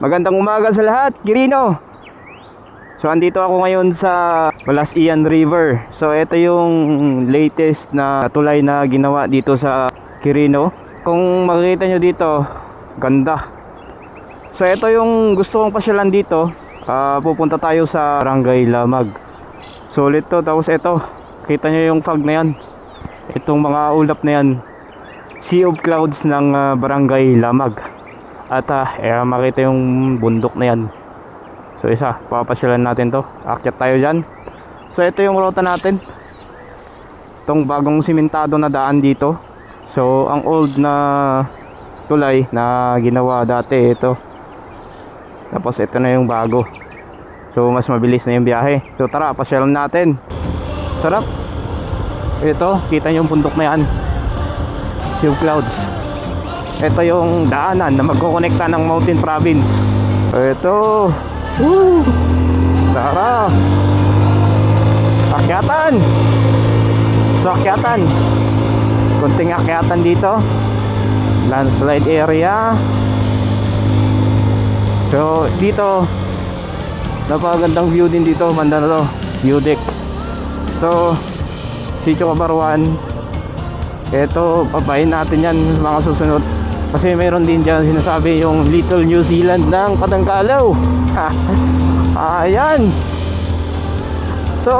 Magandang umaga sa lahat, Kirino. So andito ako ngayon sa Balas Ian River. So ito yung latest na tulay na ginawa dito sa Kirino. Kung makikita nyo dito, ganda. So ito yung gusto kong pasyalan dito. Ah, pupunta tayo sa Barangay Lamag. Sulit to. Tapos ito, kita nyo yung fog na yan. Itong mga ulap na yan. Sea of Clouds ng ah, Barangay Lamag. At ah, eh, makita yung bundok na yan. So isa, papasyalan natin to. Akyat tayo dyan. So ito yung ruta natin. Itong bagong simentado na daan dito. So ang old na tulay na ginawa dati ito. Tapos ito na yung bago. So mas mabilis na yung biyahe. So tara, pasyalan natin. Sarap. Ito, kita niyo yung bundok na yan. Of Clouds. Ito yung daanan na magkokonekta ng Mountain Province. Ito. Woo! Tara. Akyatan. So akyatan. Kunting akyatan dito. Landslide area. So dito napakagandang view din dito, banda na to, view deck. So Sitio Kabarwan. Ito, papahin natin yan mga susunod. Kasi meron din dyan sinasabi yung Little New Zealand ng Katangkalaw. Ayan. So,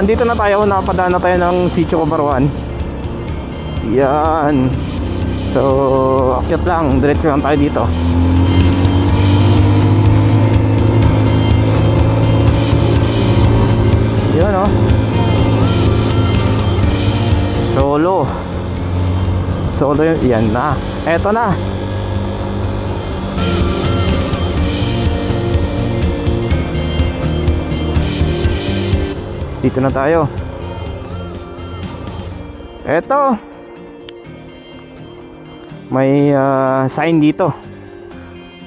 andito na tayo. Nakapadaan na tayo ng Sitio Kabarwan. Yan. So, akyat lang. Diretso lang tayo dito. Yun oh. Solo. Solo yun. Yan na. Eto na. Dito na tayo. Eto. May ah, sign dito.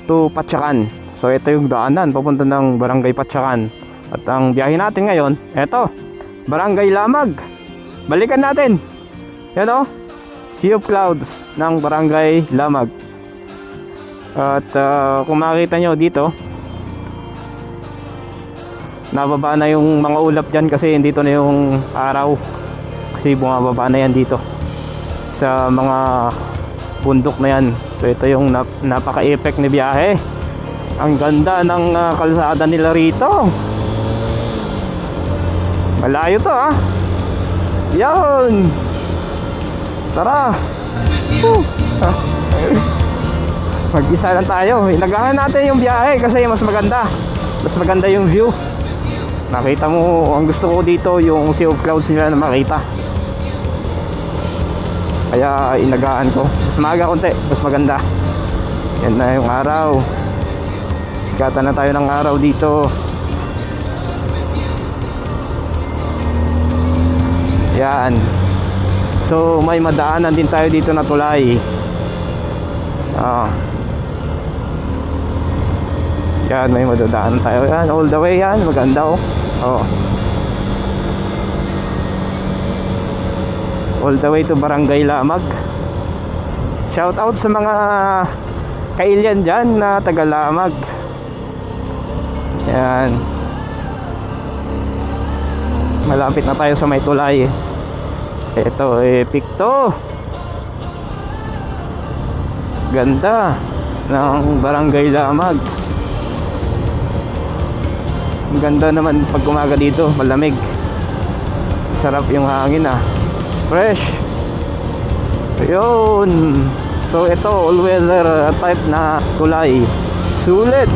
To Patsakan. So ito yung daanan papunta ng Barangay Patsakan. At ang biyahe natin ngayon, eto. Barangay Lamag. Balikan natin. Yan o. Sea of Clouds ng Barangay Lamag. At ah, kung makikita nyo dito, nababa na yung mga ulap dyan kasi dito na yung araw. Kasi bumababa na yan dito sa mga bundok na yan. So ito yung nap napaka-effect ni biyahe. Ang ganda ng ah, kalsada nila rito. Malayo to ah. Yan. Tara. Woo. Ah. Mag-isa lang tayo. Ilagahan natin yung biyahe kasi mas maganda. Mas maganda yung view. Nakita mo, ang gusto ko dito yung Sea of Clouds nila na makita. Kaya inagaan ko. Mas maaga konti, mas maganda. Yan na yung araw. Sikatan na tayo ng araw dito. Yan. So may madaanan din tayo dito na tulay. Ah. Yan, may madadaanan tayo. Yan, all the way yan. Maganda oh. Oh. All the way to Barangay Lamag. Shout out sa mga kailyan dyan na taga Lamag. Yan. Malapit na tayo sa may tulay. Ito, epic to. Ganda ng Barangay Lamag. Ganda naman pag umaga dito, malamig. Sarap yung hangin ah. Fresh. Ayun. So ito, all weather type na tulay. Sulit.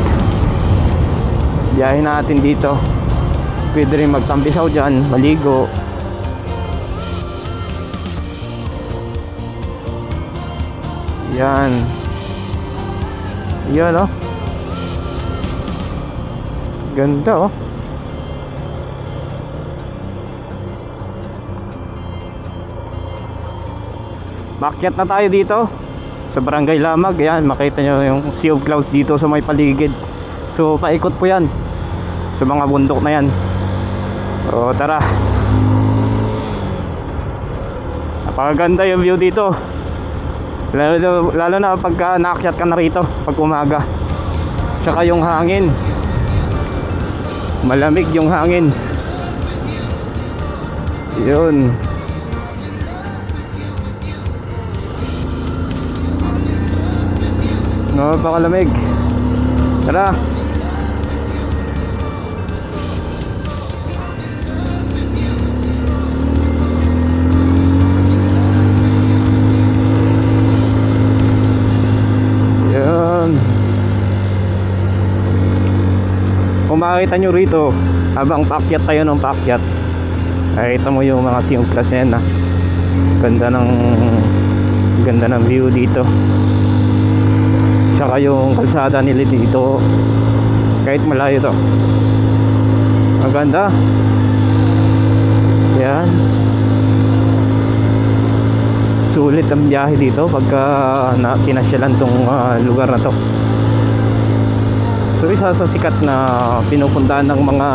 Biyahe natin dito. Pwede rin magtampisaw dyan, maligo. Yan. Yan oh. Ganda oh. Makyat na tayo dito sa Barangay Lamag. Yan, makita nyo yung Sea of Clouds dito sa may paligid. So, paikot po yan sa mga bundok na yan. O, tara. Napakaganda yung view dito. Lalo, lalo na pagka naakyat ka na rito pag umaga. Tsaka yung hangin. Malamig yung hangin. Yun. Napakalamig. Tara. Makikita nyo rito, habang paakyat tayo ng paakyat, nakikita mo yung mga siyong klasena. Ganda ng ganda ng view dito. Tsaka yung kalsada nila dito, kahit malayo to. Maganda. Yan. Sulit ang biyahe dito pagka na, pinasyalan tong ah, lugar na to. So isa sa sikat na pinupuntahan ng mga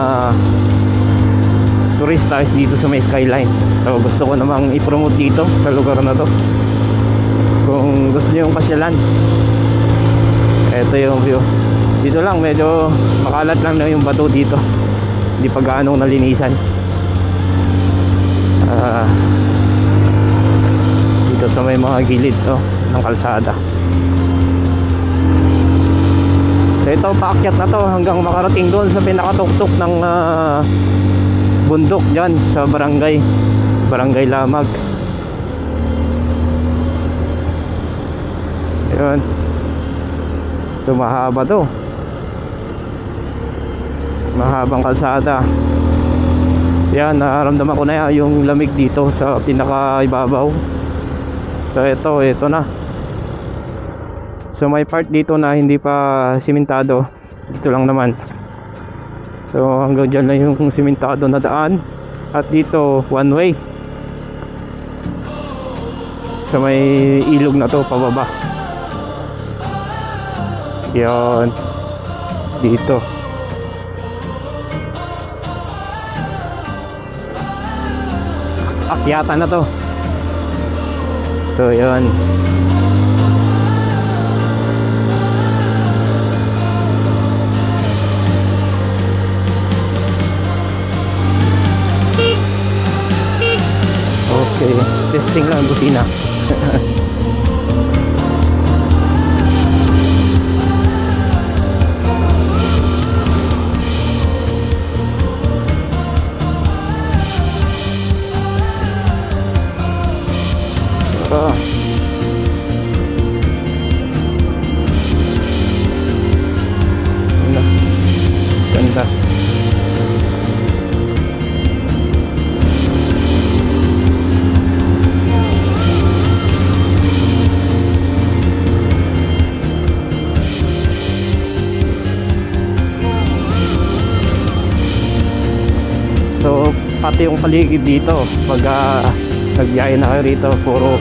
turista is dito sa may skyline. So gusto ko namang i-promote dito sa lugar na to. Kung gusto niyo yung pasyalan. Ito yung view. Dito lang medyo makalat lang na yung bato dito. Hindi pa gaano nalinisan. Ah dito sa may mga gilid no, ng kalsada. So ito paakyat na to hanggang makarating doon sa pinakatuktok ng ah, bundok dyan sa barangay barangay Lamag. Yun so mahaba to. Mahabang kalsada. Yan nararamdaman ko na yung lamig dito sa pinaka ibabaw so ito ito na so may part dito na hindi pa simentado. Dito lang naman. So hanggang dyan lang yung simentado na daan. At dito one way. Sa may ilog na to pababa. Yan Dito. Akyatan na to. So yan testing Pati yung paligid dito, pag uh, nagbiyahe na kayo rito, puro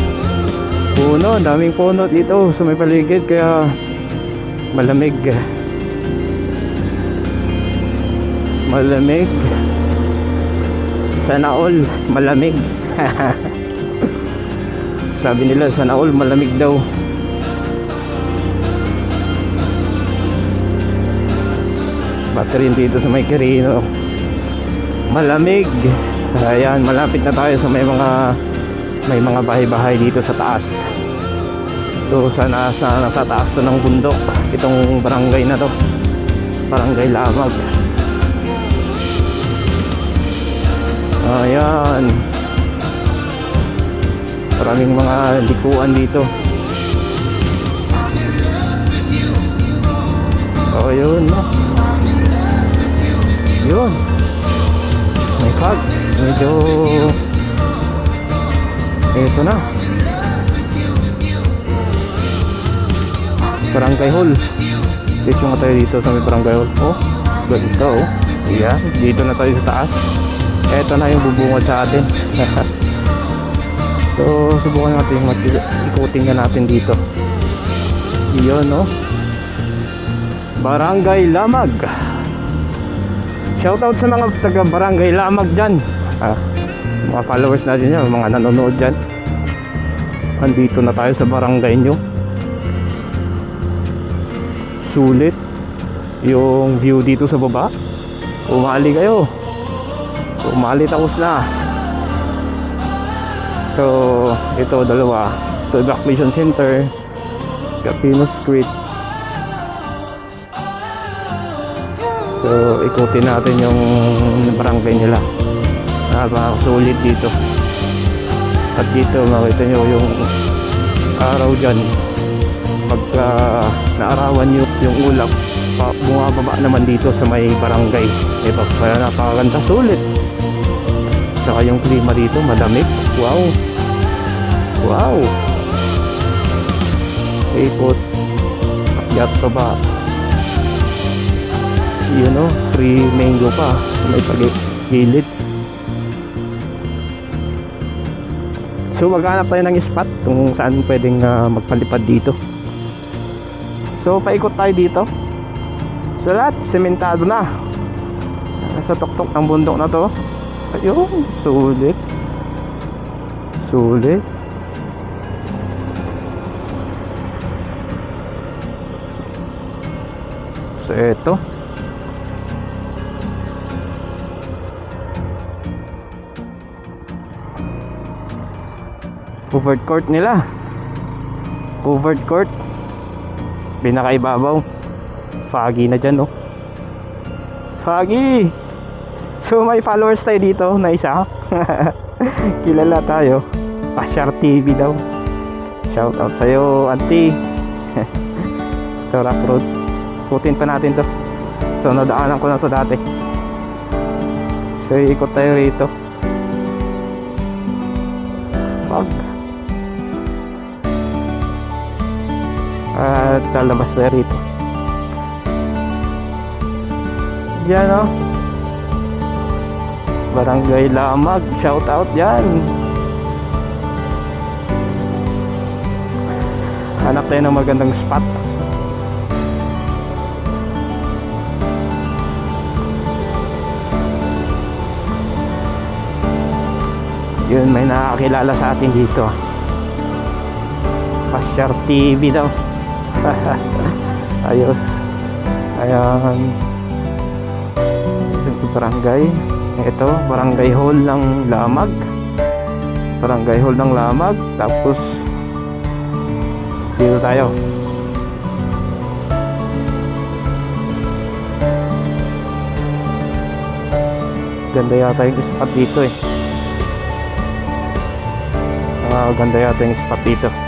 puno, daming puno dito sa may paligid, kaya malamig. Malamig. Sana all malamig. Sabi nila sana all malamig daw. Battery dito sa may Quirino malamig ayan malapit na tayo sa may mga may mga bahay-bahay dito sa taas. So sa nasa nasa taas to ng bundok itong barangay na to. Barangay lamag. Ayan. Maraming mga likuan dito. Oh yun yun fog medyo eto na. Barangay hall. Dito nga tayo dito sa may barangay hall. Oh ganito oh. Yan dito na tayo sa taas. Eto na yung bubungad sa atin. So subukan natin ikutin nga natin dito. Yun oh. Barangay lamag Shoutout sa mga taga Barangay Lamag dyan. Ah, mga followers natin yan, mga nanonood dyan. Andito na tayo sa barangay nyo. Sulit. yung view dito sa baba. Umali kayo. Umali tapos na. So, ito dalawa. Ito Vision Center. Capino Street. So, ikutin natin yung barangay nila. Napakasulit dito. At dito makita nyo yung araw dyan. Pagka naarawan nyo yung ulap, bumababa naman dito sa may barangay. Ito, kaya napakaganda sulit. Saka yung klima dito, madamig. Wow! Wow! Ikot. Akyat pa ba? Yun o, free mango pa. May pag-gilid. So maghanap tayo ng spot kung saan pwedeng ah, magpalipad dito. So paikot tayo dito. Sa lahat, sementado na. Sa tuktok ng bundok na to. Ayun, sulit. Sulit. So eto. Covered court nila. Covered court. Pinakaibabaw. Foggy na dyan, oh. Foggy! So, may followers tayo dito na isa. Kilala tayo. Pashar TV daw. Shout out sa'yo, auntie. so, rock road. Kutin pa natin to. So, nadaanan ko na to dati. So, ikot tayo rito. Pag. At lalabas tayo rito. Yan oh. Barangay Lamag. Shout out yan. Hanap tayo ng magandang spot. Yun, may nakakilala sa atin dito. Pasyar TV daw. Ayos. Ayan. Barangay. Ito, barangay hall ng Lamag. Barangay hall ng Lamag. Tapos, dito tayo. Ganda yata yung spot dito eh. Ah, ganda yata yung spot dito.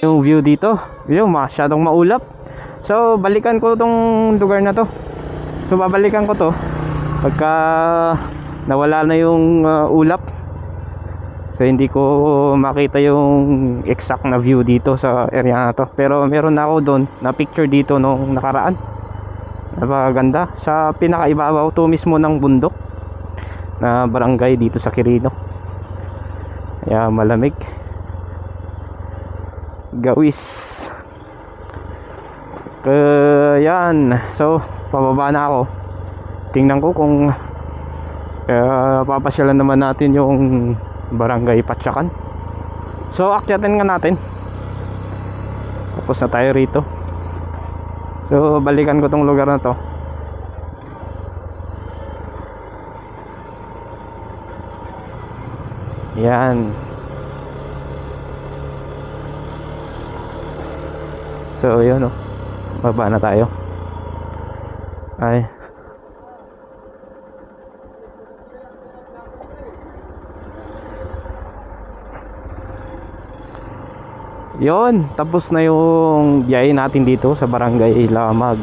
Yung view dito. Yun masyadong maulap. So balikan ko tong lugar na to. So babalikan ko to pagka nawala na yung uh, ulap. So hindi ko makita yung exact na view dito sa area na to. Pero meron na ako doon na picture dito nung nakaraan. Napakaganda. Sa pinakaibabaw to mismo ng bundok na barangay dito sa Quirino. Kaya malamig gawis. Uh, yan. So pababa na ako. Tingnan ko kung uh, papasyalan naman natin yung barangay Patsakan. So akyatin nga natin. Tapos na tayo rito. So balikan ko tong lugar na to. Yan So, yun oh. Baba na tayo. Ay. Yon, tapos na yung biyahe natin dito sa Barangay Lamag.